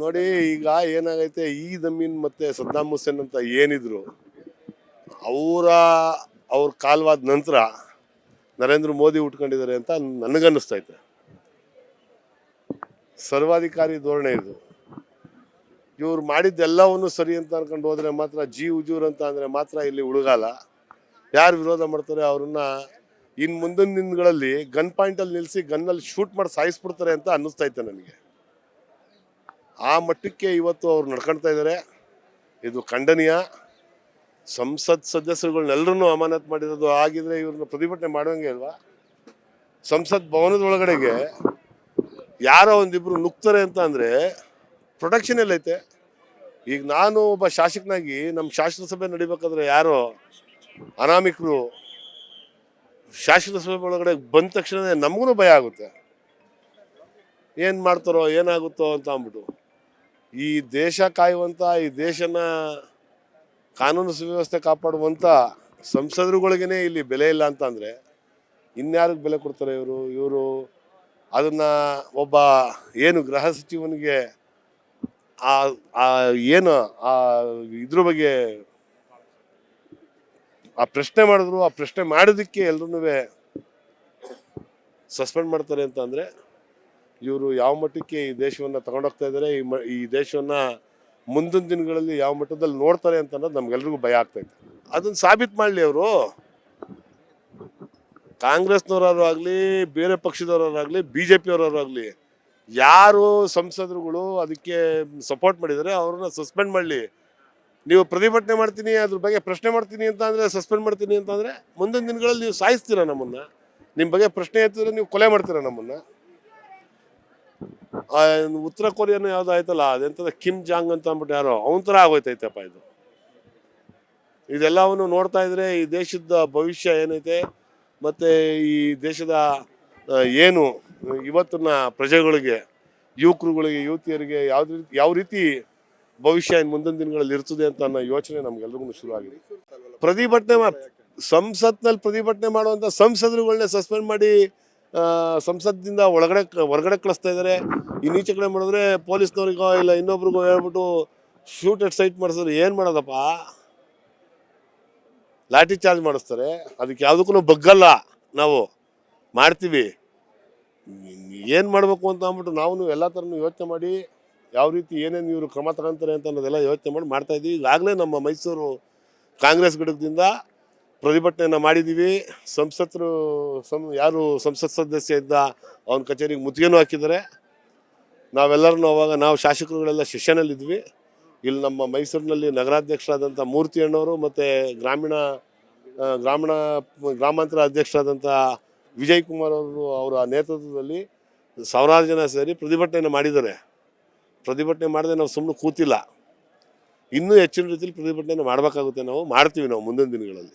ನೋಡಿ, ಈಗ ಏನಾಗೈತೆ, ಈ ಜಮೀನ್ ಮತ್ತೆ ಸದ್ದಾಮ್ ಹುಸೇನ್ ಅಂತ ಏನಿದ್ರು, ಅವರ, ಅವ್ರ ಕಾಲವಾದ ನಂತರ ನರೇಂದ್ರ ಮೋದಿ ಉಟ್ಕೊಂಡಿದ್ದಾರೆ ಅಂತ ನನಗನ್ನಿಸ್ತೈತೆ ಸರ್ವಾಧಿಕಾರಿ ಧೋರಣೆ ಇದು. ಇವ್ರು ಮಾಡಿದ್ದೆಲ್ಲವನ್ನು ಸರಿ ಅಂತ ಅನ್ಕೊಂಡು ಹೋದ್ರೆ ಮಾತ್ರ, ಜಿ ಉಜೂರ್ ಅಂತ ಅಂದ್ರೆ ಮಾತ್ರ ಇಲ್ಲಿ ಉಳುಗಾಲ ಯಾರು ವಿರೋಧ ಮಾಡ್ತಾರೆ ಅವ್ರನ್ನ ಇನ್ ಮುಂದಿನ ದಿನಗಳಲ್ಲಿ ಗನ್ ಪಾಯಿಂಟಲ್ಲಿ ನಿಲ್ಲಿಸಿ ಗನ್ನಲ್ಲಿ ಶೂಟ್ ಮಾಡಿ ಸಾಯಿಸ್ಬಿಡ್ತಾರೆ ಅಂತ ಅನ್ನಿಸ್ತೈತೆ ನನಗೆ. ಆ ಮಟ್ಟಕ್ಕೆ ಇವತ್ತು ಅವ್ರು ನಡ್ಕೊಳ್ತಾ ಇದ್ದಾರೆ ಇದು ಖಂಡನೀಯ. ಸಂಸತ್ ಸದಸ್ಯರುಗಳನ್ನೆಲ್ಲರನ್ನೂ ಅಮಾನತ್ ಮಾಡಿರೋದು ಆಗಿದ್ರೆ ಇವ್ರನ್ನ ಪ್ರತಿಭಟನೆ ಮಾಡೋಂಗೆ ಅಲ್ವಾ? ಸಂಸತ್ ಭವನದ ಒಳಗಡೆಗೆ ಯಾರೋ ಒಂದಿಬ್ರು ನುಗ್ತಾರೆ ಅಂತ ಅಂದರೆ ಪ್ರೊಟೆಕ್ಷನ್ ಎಲ್ಲೈತೆ ಈಗ ನಾನು ಒಬ್ಬ ಶಾಸಕನಾಗಿ ನಮ್ಮ ಶಾಸನಸಭೆ ನಡಿಬೇಕಾದ್ರೆ ಯಾರೋ ಅನಾಮಿಕರು ಶಾಸನಸಭೆ ಒಳಗಡೆ ಬಂದ ತಕ್ಷಣ ನಮಗೂ ಭಯ ಆಗುತ್ತೆ. ಏನು ಮಾಡ್ತಾರೋ, ಏನಾಗುತ್ತೋ ಅಂತ ಅಂದ್ಬಿಟ್ಟು. ಈ ದೇಶ ಕಾಯುವಂಥ ಈ ದೇಶನ ಕಾನೂನು ಸುವ್ಯವಸ್ಥೆ ಕಾಪಾಡುವಂಥ ಸಂಸದರುಗಳಿಗೇನೆ ಇಲ್ಲಿ ಬೆಲೆ ಇಲ್ಲ ಅಂತ ಅಂದರೆ ಇನ್ಯಾರಿಗೆ ಬೆಲೆ ಕೊಡ್ತಾರೆ ಇವರು? ಇವರು ಅದನ್ನ ಒಬ್ಬ ಏನು ಗೃಹ ಸಚಿವನಿಗೆ ಆ ಏನು ಆ ಇದ್ರ ಬಗ್ಗೆ ಆ ಪ್ರಶ್ನೆ ಮಾಡಿದ್ರು, ಆ ಪ್ರಶ್ನೆ ಮಾಡೋದಕ್ಕೆ ಎಲ್ರೂ ಸಸ್ಪೆಂಡ್ ಮಾಡ್ತಾರೆ ಅಂತ ಅಂದರೆ ಇವರು ಯಾವ ಮಟ್ಟಕ್ಕೆ ಈ ದೇಶವನ್ನು ತಗೊಂಡೋಗ್ತಾ ಇದ್ದಾರೆ ಈ ಈ ದೇಶವನ್ನು ಮುಂದಿನ ದಿನಗಳಲ್ಲಿ ಯಾವ ಮಟ್ಟದಲ್ಲಿ ನೋಡ್ತಾರೆ ಅಂತ ಅನ್ನೋದು ನಮ್ಗೆಲ್ರಿಗೂ ಭಯ ಆಗ್ತೈತೆ ಅದನ್ನ ಸಾಬೀತು ಮಾಡಲಿ ಅವರು. ಕಾಂಗ್ರೆಸ್ನವರಾರು ಆಗಲಿ, ಬೇರೆ ಪಕ್ಷದವರಾಗಲಿ ಬಿ ಜೆ ಪಿಯವರಾಗಲಿ ಯಾರು ಸಂಸದರುಗಳು ಅದಕ್ಕೆ ಸಪೋರ್ಟ್ ಮಾಡಿದರೆ, ಅವ್ರನ್ನ ಸಸ್ಪೆಂಡ್ ಮಾಡಲಿ. ನೀವು ಪ್ರತಿಭಟನೆ ಮಾಡ್ತೀನಿ, ಅದ್ರ ಬಗ್ಗೆ ಪ್ರಶ್ನೆ ಮಾಡ್ತೀನಿ ಅಂತ ಅಂದರೆ ಸಸ್ಪೆಂಡ್ ಮಾಡ್ತೀನಿ ಅಂತಂದರೆ ಮುಂದಿನ ದಿನಗಳಲ್ಲಿ ನೀವು ಸಾಯಿಸ್ತೀರಾ ನಮ್ಮನ್ನು? ನಿಮ್ಮ ಬಗ್ಗೆ ಪ್ರಶ್ನೆ ಎತ್ತಿದ್ರೆ ನೀವು ಕೊಲೆ ಮಾಡ್ತೀರಾ ನಮ್ಮನ್ನು? ಉತ್ತರ ಕೊರಿಯಾನು ಯಾವ್ದು ಆಯ್ತಲ್ಲ, ಅದೆಂತದ ಕಿಮ್ ಜಾಂಗ್ ಅಂತ ಅಂದ್ಬಿಟ್ಟು ಯಾರೋ, ಅವನ ಥರ ಆಗೋಯ್ತೈತಪ್ಪ ಇದು. ಇದೆಲ್ಲವನ್ನು ನೋಡ್ತಾ ಇದ್ರೆ ಈ ದೇಶದ ಭವಿಷ್ಯ ಏನೈತೆ, ಮತ್ತೆ ಈ ದೇಶದ ಏನು ಇವತ್ತಿನ ಪ್ರಜೆಗಳಿಗೆ, ಯುವಕರುಗಳಿಗೆ, ಯುವತಿಯರಿಗೆ ಯಾವ ರೀತಿ ಯಾವ ರೀತಿ ಭವಿಷ್ಯ ಮುಂದಿನ ದಿನಗಳಲ್ಲಿ ಇರ್ತದೆ ಅಂತ ಅನ್ನೋ ಯೋಚನೆ ನಮ್ಗೆಲ್ರಿಗೂ ಶುರು ಆಗಿದೆ ಪ್ರತಿಭಟನೆ ಸಂಸತ್ನಲ್ಲಿ ಪ್ರತಿಭಟನೆ ಮಾಡುವಂಥ ಸಂಸದರುಗಳನ್ನೇ ಸಸ್ಪೆಂಡ್ ಮಾಡಿ ಆ, ಸಂಸತ್ದಿಂದ ಒಳಗಡೆ ಹೊರಗಡೆ ಕಳಿಸ್ತಾ ಇದ್ದಾರೆ. ಇನ್ನು ಈಚೆ ಕಡೆ ಮಾಡಿದ್ರೆ ಪೊಲೀಸ್ನವ್ರಿಗೋ ಇಲ್ಲ ಇನ್ನೊಬ್ರಿಗೋ ಹೇಳ್ಬಿಟ್ಟು ಶೂಟ್ ಎಟ್ ಸೈಟ್ ಮಾಡಿಸಿದ್ರೆ ಏನು ಮಾಡೋದಪ್ಪ? ಲಾಠಿ ಚಾರ್ಜ್ ಮಾಡಿಸ್ತಾರೆ. ಅದಕ್ಕೆ ಯಾವುದಕ್ಕೂ ಬಗ್ಗಲ್ಲ ನಾವು. ಮಾಡ್ತೀವಿ. ಏನು ಮಾಡಬೇಕು ಅಂತ ಅಂದ್ಬಿಟ್ಟು ನಾವು ಎಲ್ಲ ಥರನೂ ಯೋಚನೆ ಮಾಡಿ ಯಾವ ರೀತಿ ಏನೇನು ಇವರು ಕ್ರಮ ತಗೊಂತಾರೆ ಅಂತ ಅನ್ನೋದೆಲ್ಲ ಯೋಚನೆ ಮಾಡಿ ಮಾಡ್ತಾಯಿದ್ದೀವಿ ಈಗಾಗಲೇ ನಮ್ಮ ಮೈಸೂರು ಕಾಂಗ್ರೆಸ್ ಘಟಕದಿಂದ ಪ್ರತಿಭಟನೆಯನ್ನು ಮಾಡಿದ್ದೀವಿ ಸಂಸದರು ಸಂ, ಯಾರು ಸಂಸತ್ ಸದಸ್ಯ ಇದ್ದ ಅವನ ಕಚೇರಿಗೆ ಮುತ್ತಿಗೆನೂ ಹಾಕಿದ್ದಾರೆ. ನಾವೆಲ್ಲರೂ ಅವಾಗ, ನಾವು ಶಾಸಕರುಗಳೆಲ್ಲ ಶಿಷ್ಯನಲ್ಲಿದ್ವಿ ಇಲ್ಲಿ ನಮ್ಮ ಮೈಸೂರಿನಲ್ಲಿ ನಗರಾಧ್ಯಕ್ಷರಾದಂಥ ಮೂರ್ತಿ ಅಣ್ಣವರು ಮತ್ತು ಗ್ರಾಮೀಣ ಗ್ರಾಮೀಣ, ಗ್ರಾಮಾಂತರ ಅಧ್ಯಕ್ಷರಾದಂಥ ವಿಜಯ್ ಕುಮಾರ್ ಅವರು ಅವರ ನೇತೃತ್ವದಲ್ಲಿ ಸಾವಿರಾರು ಜನ ಸೇರಿ ಪ್ರತಿಭಟನೆಯನ್ನು ಮಾಡಿದ್ದಾರೆ. ಪ್ರತಿಭಟನೆ ಮಾಡದೆ ನಾವು ಸುಮ್ಮನೆ ಕೂತಿಲ್ಲ. ಇನ್ನೂ ಹೆಚ್ಚಿನ ರೀತಿಯಲ್ಲಿ ಪ್ರತಿಭಟನೆ ಮಾಡಬೇಕಾಗುತ್ತೆ. ನಾವು ಮಾಡ್ತೀವಿ ನಾವು ಮುಂದಿನ ದಿನಗಳಲ್ಲಿ.